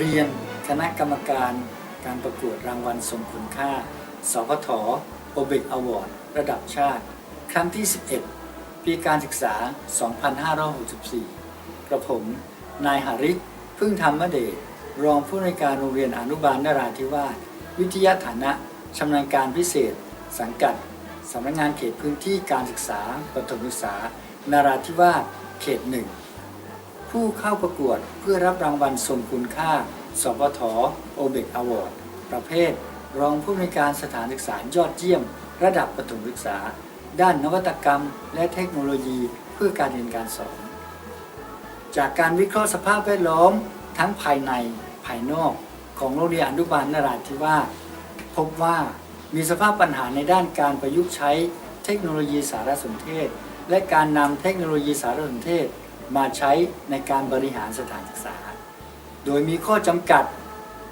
เรียนคณะกรรมการการประกวดรางวัลทรงคุณค่า สพทโอเบกอวอร์ดระดับชาติ ครั้งที่ 11 ปีการศึกษา 2564 กระผม นายหาริศพึ่งธรรมเดชรองผู้ในวยการโรงเรียนอนุบาลนราธิวาสวิทยาฐานะชำนาญการพิเศษ สังกัดสำนักงานเขตพื้นที่การศึกษาประถมศึกษานราธิวาสเขตหนึ่ง ผู้เข้าประกวดเพื่อรับรางวัลทรงคุณค่าสพทโอเบกอวอร์ดประเภท รองผู้ในวยการสถานศึกษายอดเยี่ยม ระดับประถมศึกษา ด้านนวัตกรรม และเทคโนโลยีเพื่อการเรียนการสอน จากการวิเคราะห์สภาพแวดล้อม ทั้งภายในภายนอก ของโรงเรียนอนุบาลนราธิวาสพบว่ามีสภาพปัญหาในด้านการประยุกต์ใช้เทคโนโลยีสารสนเทศ และการนำเทคโนโลยีสารสนเทศ มาใช้ในการบริหารสถานศึกษา โดยมีข้อจำกัด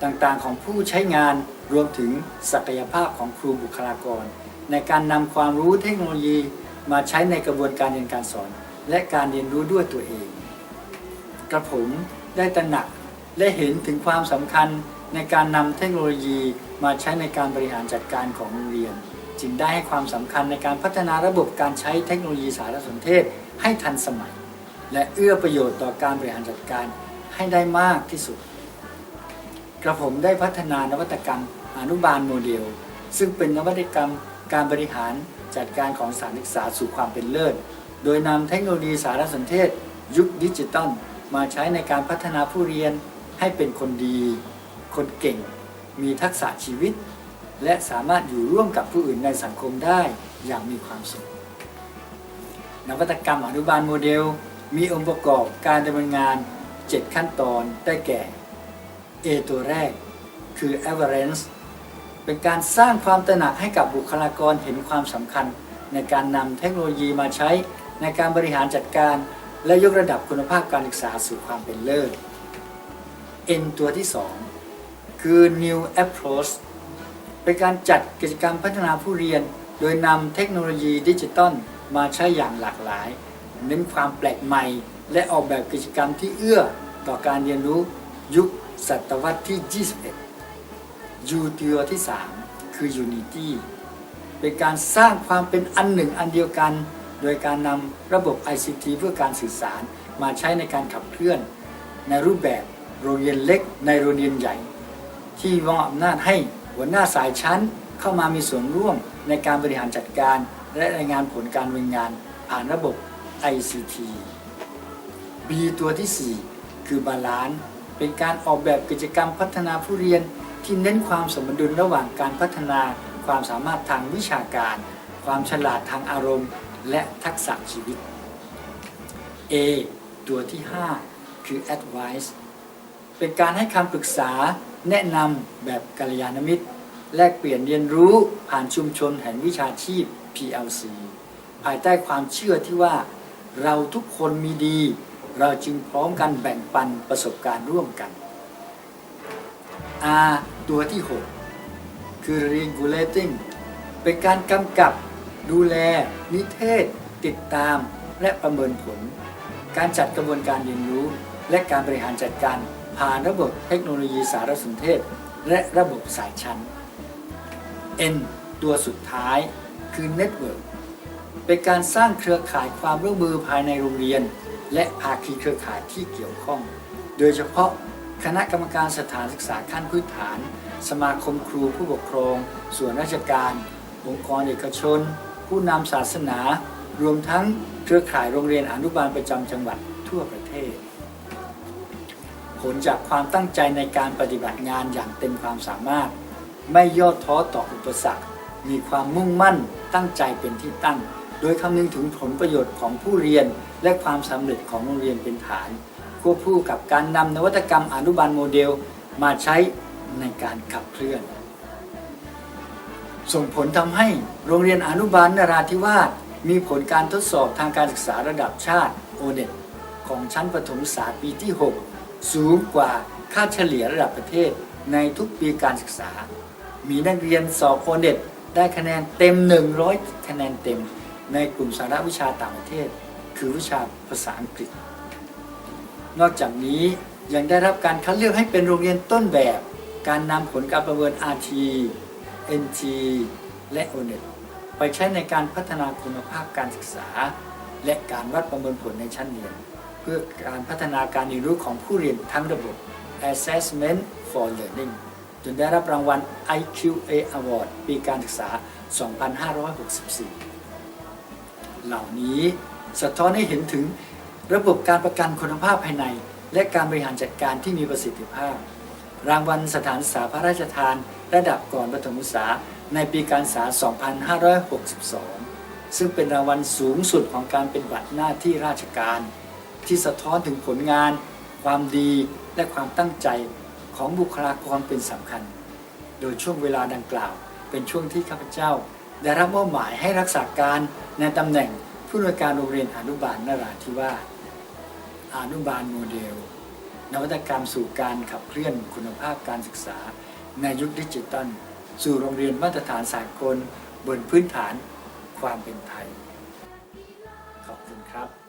ต่างๆของผู้ใช้งานรวมถึงศักยภาพของครูบุคลากร ในการนำความรู้เทคโนโลยีมาใช้ในกระบวนการเรียนการสอน และการเรียนรู้ด้วยตัวเอง กระผมได้ตระหนักและเห็นถึงความสำคัญในการนำเทคโนโลยีมาใช้ในการบริหารจัดการของโรงเรียน จึงได้ให้ความสำคัญในการพัฒนาระบบการใช้เทคโนโลยีสารสนเทศให้ทันสมัย และเอื้อประโยชน์ต่อการบริหารจัดการให้ได้มากที่สุด กระผมได้พัฒนานวัตกรรมอนุบาลโมเดล ซึ่งเป็นนวัตกรรมการบริหารจัดการของสถานศึกษาสู่ความเป็นเลิศ โดยนำเทคโนโลยีสารสนเทศ ยุคดิจิตอลมาใช้ในการพัฒนาผู้เรียนให้เป็นคนดี คนเก่ง มีทักษะชีวิต และสามารถอยู่ร่วมกับผู้อื่นในสังคมได้อย่างมีความสุข นวัตกรรมอนุบาลโมเดล มีองค์ประกอบการดำเนินงาน 7 ขั้นตอนได้แก่ A ตัวแรกคือ awareness เป็นการสร้างความตระหนักให้กับบุคลากรเห็นความสำคัญ ในการนำเทคโนโลยีมาใช้ในการบริหารจัดการ และยกระดับคุณภาพการศึกษาสู่ความเป็นเลิศ N ตัวที่ 2 คือ new approach เป็นการจัดกิจกรรมพัฒนาผู้เรียน โดยนำเทคโนโลยีดิจิตอลมาใช้อย่างหลากหลาย เน้นความแปลกใหม่ และออกแบบกิจกรรมที่เอื้อต่อการเรียนรู้ยุคศตวรรษที่ 21 U ตัวที่ 3 คือ Unity เป็นการสร้างความเป็นอันหนึ่งอันเดียวกัน โดยการนำระบบ ICT เพื่อการสื่อสารมาใช้ในการขับเคลื่อน ในรูปแบบโรงเรียนเล็กในโรงเรียนใหญ่ ที่มอบอำนาจให้หัวหน้าสายชั้นเข้ามามีส่วนร่วมในการบริหารจัดการ และรายงานผลการดำเนินงานผ่านระบบ ICT B ตัวที่ 4 คือบาลานซ์เป็นการออกแบบกิจกรรมพัฒนาผู้เรียนที่เน้นความสมดุลระหว่างการพัฒนาความสามารถทางวิชาการ ความฉลาดทางอารมณ์ และทักษะชีวิต A ตัวที่ 5 คือ advice เป็นการให้คำปรึกษาแนะนำแบบกัลยาณมิตร แลกเปลี่ยนเรียนรู้ผ่านชุมชนแห่งวิชาชีพ PLC ภายใต้ความเชื่อที่ว่า เราทุกคนมีดี เราจึงพร้อมกันแบ่งปันประสบการณ์ร่วมกัน R ตัวที่ 6 คือ regulating เป็นการกำกับดูแล นิเทศ ติดตาม และประเมินผล การจัดกระบวนการเรียนรู้ และการบริหารจัดการผ่านระบบเทคโนโลยีสารสนเทศ และระบบสายชั้น N ตัวสุดท้ายคือ Network เป็นการสร้างเครือข่ายความร่วมมือภายในโรงเรียน และภาคีเครือข่ายที่เกี่ยวข้อง โดยเฉพาะคณะกรรมการสถานศึกษาขั้นพื้นฐาน สมาคมครูผู้ปกครอง ส่วนราชการ องค์กรเอกชน ผู้นำศาสนา รวมทั้งเครือข่ายโรงเรียนอนุบาลประจำจังหวัดทั่วประเทศ ผลจากความตั้งใจในการปฏิบัติงานอย่างเต็มความสามารถ ไม่ย่อท้อต่ออุปสรรค มีความมุ่งมั่นตั้งใจเป็นที่ตั้ง โดยคำนึงถึงผลประโยชน์ของผู้เรียนและความสำเร็จของโรงเรียนเป็นฐาน ควบคู่กับการนำนวัตกรรมอนุบาลโมเดลมาใช้ในการขับเคลื่อน ส่งผลทำให้โรงเรียนอนุบาลนราธิวาสมีผลการทดสอบทางการศึกษาระดับชาติโอเ t ของชั้นประถมศึกษาปีที่ 6 สูงกว่าค่าเฉลี่ยระดับประเทศในทุกปีการศึกษา มีนักเรียนสอบโอเ t ได้คะแนนเต็ม 100 คะแนนเต็ม ในกลุ่มสาระวิชาต่างประเทศ คือวิชาภาษาอังกฤษ นอกจากนี้ยังได้รับการคัดเลือกให้เป็นโรงเรียนต้นแบบ การนำผลการประเมิน RT NT และ ONET ไปใช้ในการพัฒนาคุณภาพการศึกษา และการวัดประเมินผลในชั้นเรียน เพื่อการพัฒนาการเรียนรู้ของผู้เรียนทั้งระบบ Assessment for Learning จนได้รับรางวัล IQA Award ปีการศึกษา 2564 เหล่านี้ สะท้อนให้เห็นถึงระบบการประกันคุณภาพภายใน และการบริหารจัดการที่มีประสิทธิภาพ รางวัลสถานศึกษาพระราชทาน ระดับก่อนประถมศึกษาในปีการศึกษา 2562 ซึ่งเป็นรางวัลสูงสุดของการเป็นบัตรหน้าที่ราชการ ที่สะท้อนถึงผลงาน ความดีและความตั้งใจของบุคลากรเป็นสำคัญ โดยช่วงเวลาดังกล่าว เป็นช่วงที่ข้าพเจ้า ได้รับมอบหมายให้รักษาการในตำแหน่งผู้อำนวยการโรงเรียนอนุบาลนราธิวาสอนุบาลโมเดล นวัตกรรมสู่การขับเคลื่อนคุณภาพการศึกษา ในยุคดิจิตอลสู่โรงเรียนมาตรฐานสากลบนพื้นฐานความเป็นไทย ขอบคุณครับ